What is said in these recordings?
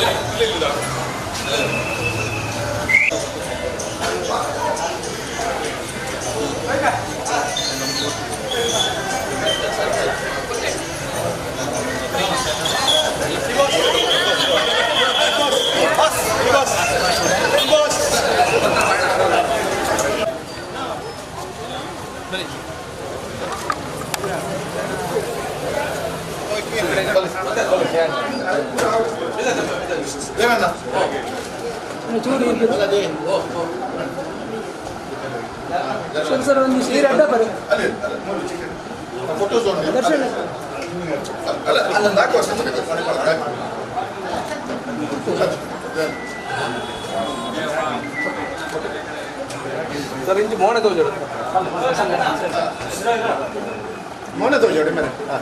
Thank you. Sir sir ಒಂದು ನೀರು ಅಡ್ಡ ಬರೀ ದರ್ಶನ ಸರ್ ಇಂಚು ಮೋನೆ ತೋಜೋಡು ಮೌನ ತೋಜೋಡಿ ಮೇಲೆ ಹಾಂ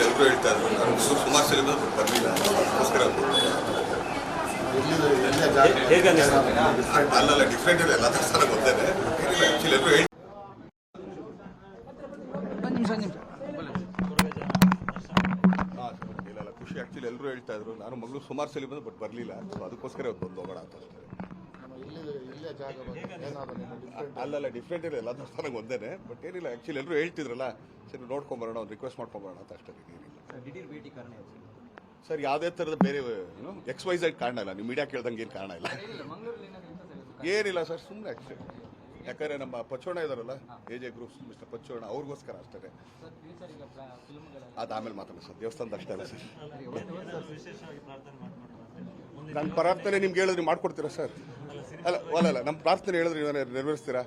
ಎಲ್ಲರೂ ಹೇಳ್ತಾ ಇದ್ರು. ನಾನು ಸು- ಸುಮಾರು ಸಲ ಬಂದು ಬರಲಿಲ್ಲ. ಅದಕ್ಕೋಸ್ಕರ ಅಲ್ಲಲ್ಲ ಡಿಫ್ರೆಂಟ್ ಇಲ್ಲ ಎಲ್ಲ ಥರ ಗೊತ್ತೇನೆ ಆ್ಯಕ್ಚುಲಿ ಎಲ್ಲರೂ ಹೇಳಿ ಖುಷಿ ಆ್ಯಕ್ಚುಲಿ ಎಲ್ಲರೂ ಹೇಳ್ತಾ ಇದ್ರು. ನಾನು ಮಗಳು ಸುಮಾರು ಸಲ ಬಂದು ಬಟ್ ಬರಲಿಲ್ಲ. ಅದಕ್ಕೋಸ್ಕರ ಇವತ್ತು ಬಂದು ಹೋಗೋಣ ಅಂತ ಅಷ್ಟೇ. ಅಲ್ಲಲ್ಲ ಡಿಫ್ರೆಂಟ್ ಇಲ್ಲ ಎಲ್ಲ ದೇವಸ್ಥಾನಕ್ಕೆ ಒಂದೇನೆ ಬಟ್ ಏನಿಲ್ಲ ಆ್ಯಕ್ಚುಲಿ ಎಲ್ಲರೂ ಹೇಳ್ತಿದ್ರಲ್ಲ ಸರಿ ನೋಡ್ಕೊಂಬರೋಣ ಒಂದು ರಿಕ್ವೆಸ್ಟ್ ಮಾಡ್ಕೊಂಬರೋಣ ಅಂತ ಅಷ್ಟೇ? ಸರ್ ಯಾವುದೇ ಥರದ ಬೇರೆ ಏನು ಎಕ್ಸ್ ವೈಸ್ ಆಗಿ ಕಾರಣ ಇಲ್ಲ. ನೀವು ಮೀಡಿಯಾ ಕೇಳ್ದಂಗೆ ಏನು ಕಾರಣ ಇಲ್ಲ. ಏನಿಲ್ಲ ಸರ್ ಸುಮ್ಮನೆ ಆ್ಯಕ್ಚುಲಿ ಯಾಕಂದ್ರೆ ನಮ್ಮ ಪಚ್ಚೋಣ ಇದಾರಲ್ಲ A J groups mister Pachona ಅವ್ರಿಗೋಸ್ಕರ ಅಷ್ಟೇ. ಅದು ಆಮೇಲೆ ಮಾತಾಡೋಣ ಸರ್. ದೇವಸ್ಥಾನದ ಅಷ್ಟೇ ಅಲ್ಲ ಸರ್. ನನ್ನ ಪ್ರಾರ್ಥನೆ ನಿಮ್ಗೆ ಹೇಳಿದ್ರೆ ಮಾಡ್ಕೊಡ್ತೀರಾ ಸರ್? ಅಲ್ಲ ಅಲ್ಲ ಅಲ್ಲ ನಮ್ಮ ಪ್ರಾರ್ಥನೆ ಹೇಳಿದ್ರೆ ನೀವು ನೆರವೇರಿಸ್ತೀರಾ?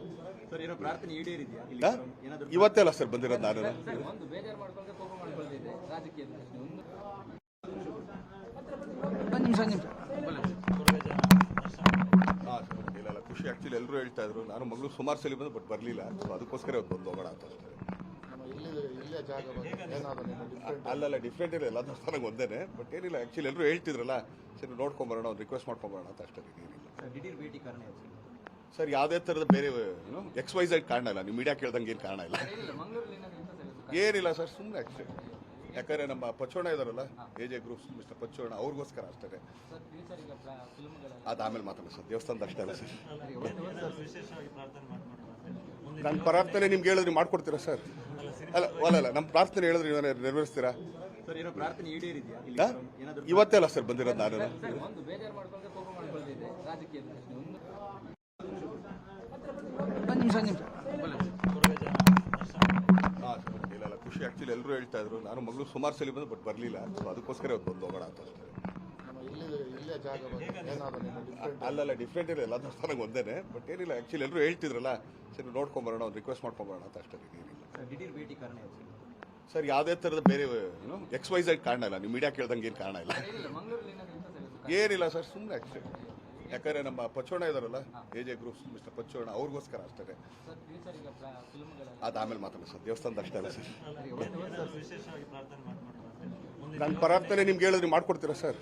ಸರ್ ಏನೋ ಪ್ರಾರ್ಥನೆ ಈಡೇರಿದೆಯಾ? ಇಲ್ಲಿ ಇವತ್ತೇ ಅಲ್ಲ ಸರ್ ಬಂದಿರೋದು ನಾನು. ಖುಷಿ. ಆ್ಯಕ್ಚುಲಿ ಎಲ್ಲರೂ ಹೇಳ್ತಾ ಇದ್ರು. ನಾನು ಮಗಳು ಸುಮಾರು ಸಲ ಬಂದು ಬಟ್ ಬರಲಿಲ್ಲ. ಸೊ ಅದಕ್ಕೋಸ್ಕರ ಇವತ್ತು ಬಂದು ಹೋಗೋಣ ಅಂತ ಅಷ್ಟೇ ಅಲ್ಲಲ್ಲ ಡಿಫ್ರೆಂಟ್ ಇಲ್ಲ ಎಲ್ಲ ದೇವಸ್ಥಾನಕ್ಕೆ ಒಂದೇನೆ ಬಟ್ ಏನಿಲ್ಲ ಆ್ಯಕ್ಚುಲಿ ಎಲ್ಲರೂ ಹೇಳ್ತಿದ್ರಲ್ಲ ಸರಿ ನೋಡ್ಕೊಂಬರೋಣ ಒಂದು ರಿಕ್ವೆಸ್ಟ್ ಮಾಡ್ಕೊಂಬರೋಣ ಅಂತ ಅಷ್ಟೇ ಏನಿಲ್ಲ. ಸರ್ ಯಾವುದೇ ಥರದ ಬೇರೆ ಏನು ಎಕ್ಸ್ ವೈ ಝೆಡ್ ಕಾರಣ ಇಲ್ಲ ನೀವು ಮೀಡಿಯಾ ಕೇಳ್ದಂಗೆ ಏನು ಕಾರಣ ಇಲ್ಲ. ಏನಿಲ್ಲ ಸರ್ ಸುಮ್ಮನೆ ಆ್ಯಕ್ಚುಲಿ ಯಾಕಂದ್ರೆ ನಮ್ಮ ಪಚ್ಚೋಣ ಇದಾರಲ್ಲ A J groups mister Pachona ಅವ್ರಿಗೋಸ್ಕರ ಅಷ್ಟೇ ಅದು ಆಮೇಲೆ ಮಾತಾಡೋಣ ಸರ್ ದೇವಸ್ಥಾನದ ಅಷ್ಟೇ ಅಲ್ಲ ಸರ್. ನನ್ನ ಪ್ರಾರ್ಥನೆ ನಿಮ್ಗೆ ಹೇಳಿದ್ರೆ ಮಾಡ್ಕೊಡ್ತೀರಾ ಸರ್? ಅಲ್ಲ ಅಲ್ಲ ಅಲ್ಲ ನಮ್ಮ ಪ್ರಾರ್ಥನೆ ಹೇಳಿದ್ರೆ ನೀವು ನೆರವೇರಿಸ್ತೀರಾ? ಸರ್ ಏನೋ ಪ್ರಾರ್ಥನೆ ಈಡೇರಿದೆಯಾ? ಇಲ್ಲಿ ಇವತ್ತೇ ಅಲ್ಲ ಸರ್ ಬಂದಿರೋದು ನಾನು ಖುಷಿ. ಆ್ಯಕ್ಚುಲಿ ಎಲ್ಲರೂ ಹೇಳ್ತಾ ಇದ್ರು. ನಾನು ಮಗಳು ಸುಮಾರು ಸಲ ಬಂದು ಬಟ್ ಬರಲಿಲ್ಲ. ಸೊ ಅದಕ್ಕೋಸ್ಕರ ಇವತ್ತು ಬಂದು ಹೋಗೋಣ ಅಂತ ಅಷ್ಟೇ ಅಲ್ಲಲ್ಲ ಡಿಫ್ರೆಂಟ್ ಇಲ್ಲ ಎಲ್ಲ ಥರ ಒಂದೇನೆ. ಬಟ್ ಏನಿಲ್ಲ ಆ್ಯಕ್ಚುಲಿ ಎಲ್ಲರೂ ಹೇಳ್ತಿದ್ರಲ್ಲ ಸರಿ ನೋಡ್ಕೊಂಬರೋಣ ಒಂದು ರಿಕ್ವೆಸ್ಟ್ ಮಾಡ್ಕೊಂಬರೋಣ ಅಂತ ಅಷ್ಟೇ ಏನಿಲ್ಲ. ಸರ್ ಭೇಟಿ ಕಾರಣ ಯಾವುದೇ ಥರದ ಬೇರೆ ಏನು ಎಕ್ಸ್ ವೈ ಝೆಡ್ ಕಾರಣ ಇಲ್ಲ. ನೀವು ಮೀಡಿಯಾ ಕೇಳ್ದಂಗೆ ಏನು ಕಾರಣ ಇಲ್ಲ. ಏನಿಲ್ಲ ಸರ್ ಸುಮ್ಮನೆ ಆ್ಯಕ್ಚುಲಿ ಯಾಕಂದ್ರೆ ನಮ್ಮ ಪಚ್ಚೋಣ ಇದಾರಲ್ಲ A J groups mister Pachona ಅವ್ರಿಗೋಸ್ಕರ ಅಷ್ಟೇ. ಅದು ಆಮೇಲೆ ಮಾತಾಡೋಣ ಸರ್. ದೇವಸ್ಥಾನದ ಅಷ್ಟೇ ಅಲ್ಲ ಸರ್ ನನ್ನ ಪ್ರಾರ್ಥನೆ ನಿಮ್ಗೆ ಹೇಳಿದ್ರೆ ಮಾಡ್ಕೊಡ್ತೀರಾ ಸರ್?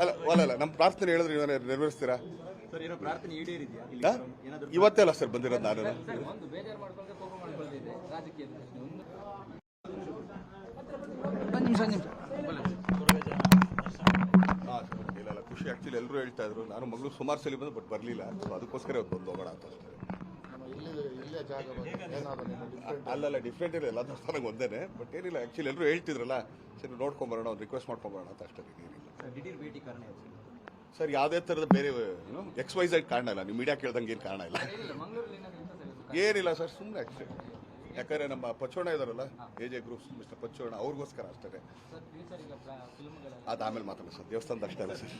ಅಲ್ಲ ಅಲ್ಲ ಅಲ್ಲ ನಮ್ಮ ಪ್ರಾರ್ಥನೆ ಹೇಳಿದ್ರೆ ನೀವು ನೆರವೇರಿಸ್ತೀರಾ? ಇವತ್ತೇ ಅಲ್ಲ ಸರ್ ಬಂದಿರೋದು ನಾನು ಖುಷಿ. ಆ್ಯಕ್ಚುಲಿ ಎಲ್ಲರೂ ಹೇಳ್ತಾ ಇದ್ರು. ನಾನು ಮಗಳು ಸುಮಾರು ಸಲ ಬಂದು ಬಟ್ ಬರಲಿಲ್ಲ. ಅದಕ್ಕೋಸ್ಕರ ಇವತ್ತು ಬಂದು ಹೋಗೋಣ ಅಂತ ಅಲ್ಲಲ್ಲ ಡಿಫ್ರೆಂಟ್ ಇಲ್ಲ ಎಲ್ಲ ದೇವಸ್ಥಾನಕ್ಕೆ ಒಂದೇನೆ. ಬಟ್ ಏನಿಲ್ಲ ಆ್ಯಕ್ಚುಲಿ ಎಲ್ಲರೂ ಹೇಳ್ತಿದ್ರಲ್ಲ ಸರಿ ನೋಡ್ಕೊಂಬರೋಣ ಒಂದು ರಿಕ್ವೆಸ್ಟ್ ಮಾಡ್ಕೊಂಬರೋಣ ಅಂತ ಅಷ್ಟೇ ಏನಿಲ್ಲ. ಸರ್ ಯಾವುದೇ ಥರದ ಬೇರೆ ಏನು ಎಕ್ಸ್ ವೈ ಝೆಡ್ ಕಾರಣ ಇಲ್ಲ. ನೀವು ಮೀಡಿಯಾ ಕೇಳ್ದಂಗೆ ಏನು ಕಾರಣ ಇಲ್ಲ. ಏನಿಲ್ಲ ಸರ್ ಸುಮ್ಮನೆ ಆ್ಯಕ್ಚುಲಿ ಯಾಕಂದ್ರೆ ನಮ್ಮ ಪಚ್ಚೋಣ ಇದಾರಲ್ಲ A J groups mister Pachona ಅವ್ರಿಗೋಸ್ಕರ ಅಷ್ಟೇ. ಅದು ಆಮೇಲೆ ಮಾತಾಡೋಣ ಸರ್ ದೇವಸ್ಥಾನದ ಅಷ್ಟೇ ಅಲ್ಲ ಸರ್.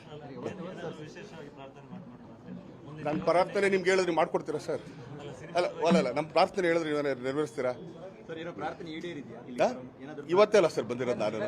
ನನ್ನ ಪ್ರಾರ್ಥನೆ ನಿಮ್ಗೆ ಹೇಳಿದ್ರೆ ಮಾಡ್ಕೊಡ್ತೀರಾ ಸರ್? ಅಲ್ಲ ಅಲ್ಲ ಅಲ್ಲ ನಮ್ಮ ಪ್ರಾರ್ಥನೆ ಹೇಳಿದ್ರೆ ನೀವು ನೆರವೇರಿಸ್ತೀರಾ? ಇವತ್ತೇ ಅಲ್ಲ ಸರ್ ಬಂದಿರೋದು ನಾನು